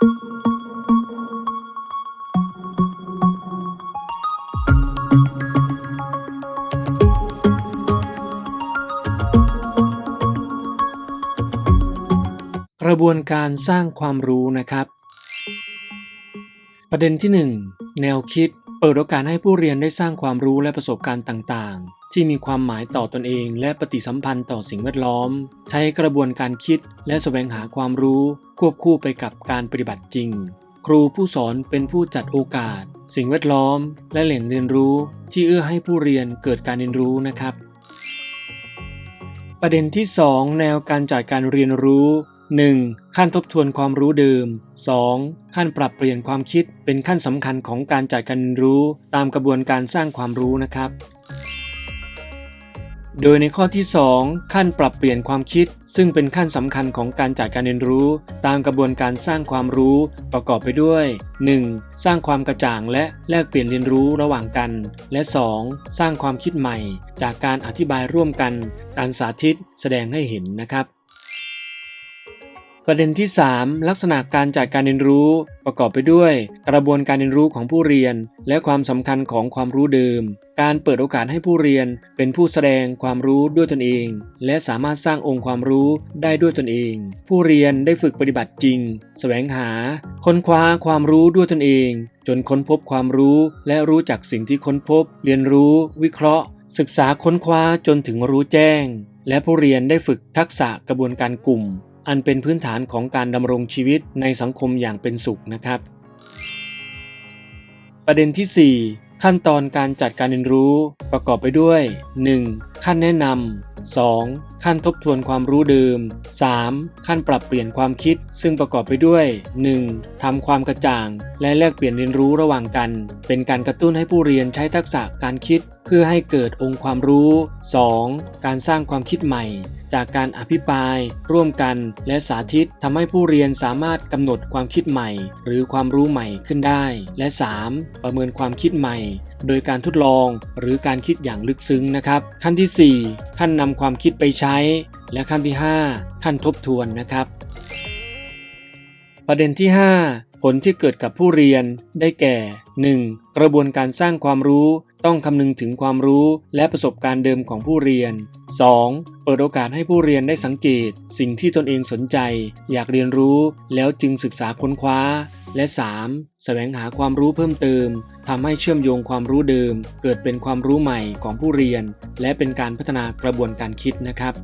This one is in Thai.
กระบวนการสร้างความรู้นะครับ ประเด็นที่ 1 แนวคิด เปิดโอกาสให้ผู้เรียนได้สร้างความรู้และประสบการณ์ต่างๆ ที่มีความหมายต่อตอนเอง และปฏิสัมพันธ์ต่อสิ่งแวดล้อม ใช้กระบวนการคิดและแสวงหาความรู้ควบคู่ไปกับการปฏิบัติจริง ครูผู้สอนเป็นผู้จัดโอกาส สิ่งแวดล้อม และแหล่งเรียนรู้ที่เอื้อให้ผู้เรียนเกิดการเรียนรู้นะครับ ประเด็นที่ 2 แนวการจัดการเรียนรู้ 1. ขั้นทบทวนความรู้เดิม 2. ขั้นปรับเปลี่ยนความคิดเป็นขั้นสำคัญของการจัดการเรียนรู้ ตามกระบวนการสร้างความรู้นะครับ โดยในข้อที่ 2 ขั้นปรับเปลี่ยนความคิด ซึ่งเป็นขั้นสำคัญของการจัดการเรียนรู้ ตามกระบวนการสร้างความรู้ประกอบไปด้วย 1. สร้างความกระจ่างและแลกเปลี่ยนเรียนรู้ระหว่างกัน และ 2. สร้างความคิดใหม่ จากการอธิบายร่วมกัน การสาธิตแสดงให้เห็นนะครับ ประเด็นที่ 3 ลักษณะการจัดการเรียนรู้ ประกอบไปด้วย กระบวนการเรียนรู้ของผู้เรียน และความสำคัญของความรู้เดิม การเปิดโอกาสให้ผู้เรียนเป็นผู้แสดงความรู้ด้วยตนเอง และสามารถสร้างองค์ความรู้ได้ด้วยตนเอง ผู้เรียนได้ฝึกปฏิบัติจริง แสวงหา ค้นคว้าความรู้ด้วยตนเอง จนค้นพบความรู้ และรู้จักสิ่งที่ค้นพบ เรียนรู้ วิเคราะห์ ศึกษาค้นคว้าจนถึงรู้แจ้ง และผู้เรียนได้ฝึกทักษะกระบวนการกลุ่ม อันเป็นพื้นฐานของการดำรงชีวิตในสังคมอย่างเป็นสุขนะครับ ประเด็นที่ 4 ขั้นตอนการจัดการเรียนรู้ประกอบไปด้วย 1. ขั้นแนะนำ 2. ขั้นทบทวนความรู้เดิม 3. ขั้นปรับเปลี่ยนความคิด ซึ่งประกอบไปด้วย 1. ทำความกระจ่าง และแลกเปลี่ยนเรียนรู้ระหว่างกัน เป็นการกระตุ้นให้ผู้เรียนใช้ทักษะการคิดเพื่อให้เกิดองค์ความรู้ 2. การสร้างความคิดใหม่ จากการอภิปราย ร่วมกัน และสาธิตทำให้ผู้เรียนสามารถกำหนดความคิดใหม่ หรือความรู้ใหม่ขึ้นได้ และ 3. ประเมินความคิดใหม่ โดยการทดลองหรือการคิดอย่างลึกซึ้งนะครับ ขั้นที่ 4 ขั้นนำความคิดไปใช้ และขั้นที่ 5 ขั้นทบทวนนะครับ ประเด็นที่ 5 ผลที่เกิดกับผู้เรียนได้แก่ 1. กระบวนการสร้างความรู้ต้องคำนึงถึงความรู้และประสบการณ์เดิมของผู้เรียน 2. เปิดโอกาสให้ผู้เรียนได้สังเกต สิ่งที่ตนเองสนใจ อยากเรียนรู้แล้วจึงศึกษาค้นคว้า และ 3. แสวงหาความรู้เพิ่มเติมทำให้เชื่อมโยงความรู้เดิม เกิดเป็นความรู้ใหม่ของผู้เรียน และเป็นการพัฒนากระบวนการคิดนะครับ